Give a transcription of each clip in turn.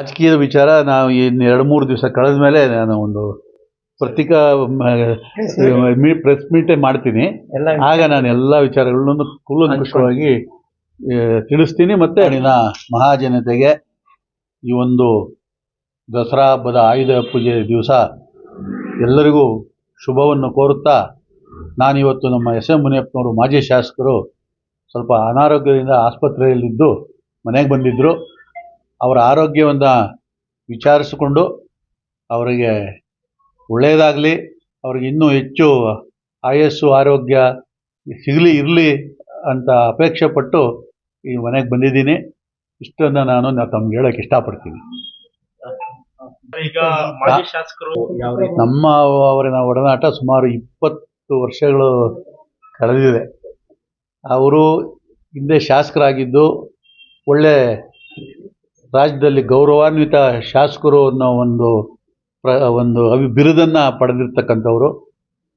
ರಾಜಕೀಯದ ವಿಚಾರ ನಾವು ಇನ್ನು ಎರಡು ಮೂರು ದಿವಸ ಕಳೆದ ಮೇಲೆ ನಾನು ಒಂದು ಪತ್ರಿಕಾ ಪ್ರೆಸ್ ಮೀಟೇ ಮಾಡ್ತೀನಿ. ಆಗ ನಾನು ಎಲ್ಲ ವಿಚಾರಗಳನ್ನು ಕೂಲಂಕುಷವಾಗಿ ತಿಳಿಸ್ತೀನಿ. ಮತ್ತೆ ಅಲ್ಲಿನ ಮಹಾಜನತೆಗೆ ಈ ಒಂದು ದಸರಾ ಹಬ್ಬದ ಆಯುಧ ಪೂಜೆ ದಿವಸ ಎಲ್ಲರಿಗೂ ಶುಭವನ್ನು ಕೋರುತ್ತಾ ನಾನಿವತ್ತು ನಮ್ಮ ಎಸ್ ಎಂ ಮುನಿಯಪ್ಪನವರು ಮಾಜಿ ಶಾಸಕರು ಸ್ವಲ್ಪ ಅನಾರೋಗ್ಯದಿಂದ ಆಸ್ಪತ್ರೆಯಲ್ಲಿದ್ದು ಮನೆಗೆ ಬಂದಿದ್ದರು ಅವರ ಆರೋಗ್ಯವನ್ನು ವಿಚಾರಿಸಿಕೊಂಡು ಅವರಿಗೆ ಒಳ್ಳೆಯದಾಗಲಿ ಅವ್ರಿಗೆ ಇನ್ನೂ ಹೆಚ್ಚು ಆಯಸ್ಸು ಆರೋಗ್ಯ ಸಿಗಲಿ ಇರಲಿ ಅಂತ ಅಪೇಕ್ಷೆ ಪಟ್ಟು ಈ ಮನೆಗೆ ಬಂದಿದ್ದೀನಿ. ಇಷ್ಟನ್ನು ನಾನು ನಾ ತಮ್ಗೆ ಹೇಳೋಕ್ಕೆ ಇಷ್ಟಪಡ್ತೀನಿ. ಈಗ ಮಾಜಿ ಶಾಸಕರು ನಮ್ಮ ಅವರ ಒಡನಾಟ ಸುಮಾರು ಇಪ್ಪತ್ತು ವರ್ಷಗಳು ಕಳೆದಿದೆ. ಅವರು ಹಿಂದೆ ಶಾಸಕರಾಗಿದ್ದು ಒಳ್ಳೆ ರಾಜ್ಯದಲ್ಲಿ ಗೌರವಾನ್ವಿತ ಶಾಸಕರು ಅನ್ನೋ ಒಂದು ಪ್ರ, ಒಂದು ಅವಿ ಬಿರುದನ್ನು ಪಡೆದಿರ್ತಕ್ಕಂಥವ್ರು.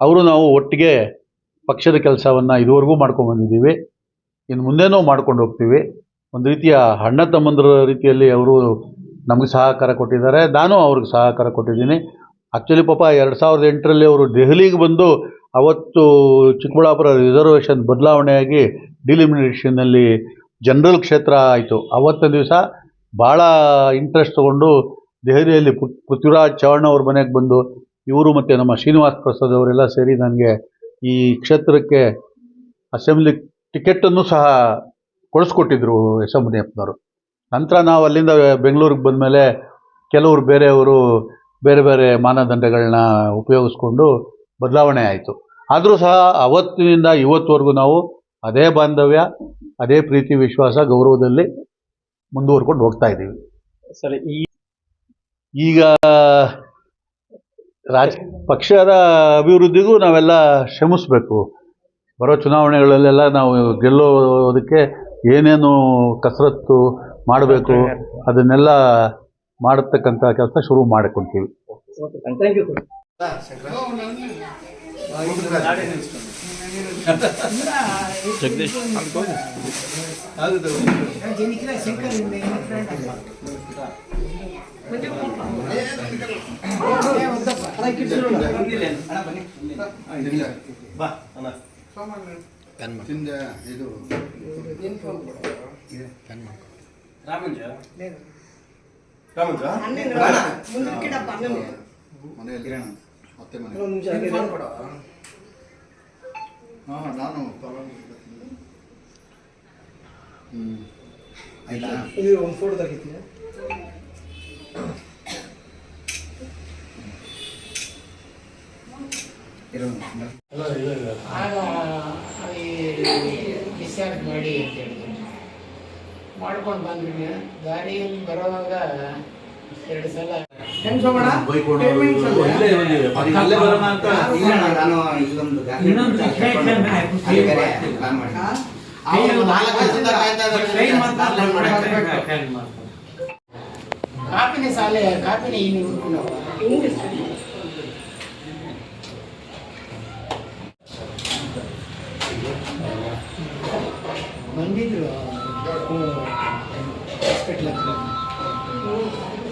ಅವರು ನಾವು ಒಟ್ಟಿಗೆ ಪಕ್ಷದ ಕೆಲಸವನ್ನು ಇದುವರೆಗೂ ಮಾಡ್ಕೊಂಡ್ಬಂದಿದ್ದೀವಿ ಇನ್ನು ಮುಂದೆನೂ ಮಾಡ್ಕೊಂಡು ಹೋಗ್ತೀವಿ. ಒಂದು ರೀತಿಯ ಅಣ್ಣ ತಮ್ಮಂದ್ರ ರೀತಿಯಲ್ಲಿ ಅವರು ನಮಗೆ ಸಹಕಾರ ಕೊಟ್ಟಿದ್ದಾರೆ. ನಾನು ಅವ್ರಿಗೆ ಸಹಕಾರ ಕೊಟ್ಟಿದ್ದೀನಿ. ಆ್ಯಕ್ಚುಲಿ ಪಾಪ ಎರಡು ಸಾವಿರದ ಎಂಟರಲ್ಲಿ ಅವರು ದೆಹಲಿಗೆ ಬಂದು ಅವತ್ತು ಚಿಕ್ಕಬಳ್ಳಾಪುರ ರಿಸರ್ವೇಷನ್ ಬದಲಾವಣೆಯಾಗಿ ಡಿಲಿಮಿನೇಷನ್ನಲ್ಲಿ ಜನರಲ್ ಕ್ಷೇತ್ರ ಆಯಿತು. ಅವತ್ತಿನ ದಿವಸ ಭಾಳ ಇಂಟ್ರೆಸ್ಟ್ ತೊಗೊಂಡು ದೆಹಲಿಯಲ್ಲಿ ಪೃಥ್ವಿರಾಜ್ ಚೌಹಾಣ್ ಅವ್ರ ಮನೆಗೆ ಬಂದು ಇವರು ಮತ್ತು ನಮ್ಮ ಶ್ರೀನಿವಾಸ್ ಪ್ರಸಾದ್ ಅವರೆಲ್ಲ ಸೇರಿ ನನಗೆ ಈ ಕ್ಷೇತ್ರಕ್ಕೆ ಅಸೆಂಬ್ಲಿ ಟಿಕೆಟನ್ನು ಸಹ ಕೊಡಿಸ್ಕೊಟ್ಟಿದ್ರು ಎಸ್ ಎಂ ಮುನಿಯಪ್ಪನವರು. ನಂತರ ನಾವು ಅಲ್ಲಿಂದ ಬೆಂಗಳೂರಿಗೆ ಬಂದಮೇಲೆ ಕೆಲವರು ಬೇರೆಯವರು ಬೇರೆ ಬೇರೆ ಮಾನದಂಡಗಳನ್ನ ಉಪಯೋಗಿಸ್ಕೊಂಡು ಬದಲಾವಣೆ ಆಯಿತು. ಆದರೂ ಸಹ ಅವತ್ತಿನಿಂದ ಇವತ್ತುವರೆಗೂ ನಾವು ಅದೇ ಬಾಂಧವ್ಯ, ಅದೇ ಪ್ರೀತಿ, ವಿಶ್ವಾಸ, ಗೌರವದಲ್ಲಿ ಮುಂದುವರ್ಕೊಂಡು ಹೋಗ್ತಾ ಇದ್ದೀವಿ. ಸರಿ ಈ ಈಗ ರಾಜ ಪಕ್ಷದ ಅಭಿವೃದ್ಧಿಗೂ ನಾವೆಲ್ಲ ಶ್ರಮಿಸಬೇಕು. ಬರೋ ಚುನಾವಣೆಗಳಲ್ಲೆಲ್ಲ ನಾವು ಗೆಲ್ಲೋದಕ್ಕೆ ಏನೇನು ಕಸರತ್ತು ಮಾಡಬೇಕು ಅದನ್ನೆಲ್ಲ ಮಾಡತಕ್ಕಂಥ ಕೆಲಸ ಶುರು ಮಾಡಿಕೊಳ್ತೀವಿ. ಥ್ಯಾಂಕ್ ಯು ರಾಮಂಜ ಇದು ಮನೆಯಲ್ಲಿ ಮತ್ತೆ ಮನೆ ನಾನು ಹ್ಮ್ ಆಯ್ತಾ ಒಂದು ಫೋಟೋ ತೆಗಿತೀಯ ಆಗ ಈ ಡಿಸ್ಚಾರ್ಜ್ ಮಾಡಿ ಅಂತ ಹೇಳಿದ್ರು ಮಾಡ್ಕೊಂಡು ಬಂದ್ವಿ ಗಾಡಿಯಲ್ಲಿ ಬರುವಾಗ ಎರಡು ಸಲ ಕಾಪಿನ ಸಾಲೆ ಕಾಪಿನ ಇಲ್ಲಿ ಬಂದಿದ್ರು ಹಾಸ್ಪಿಟ್ಲ್ ಹತ್ರ.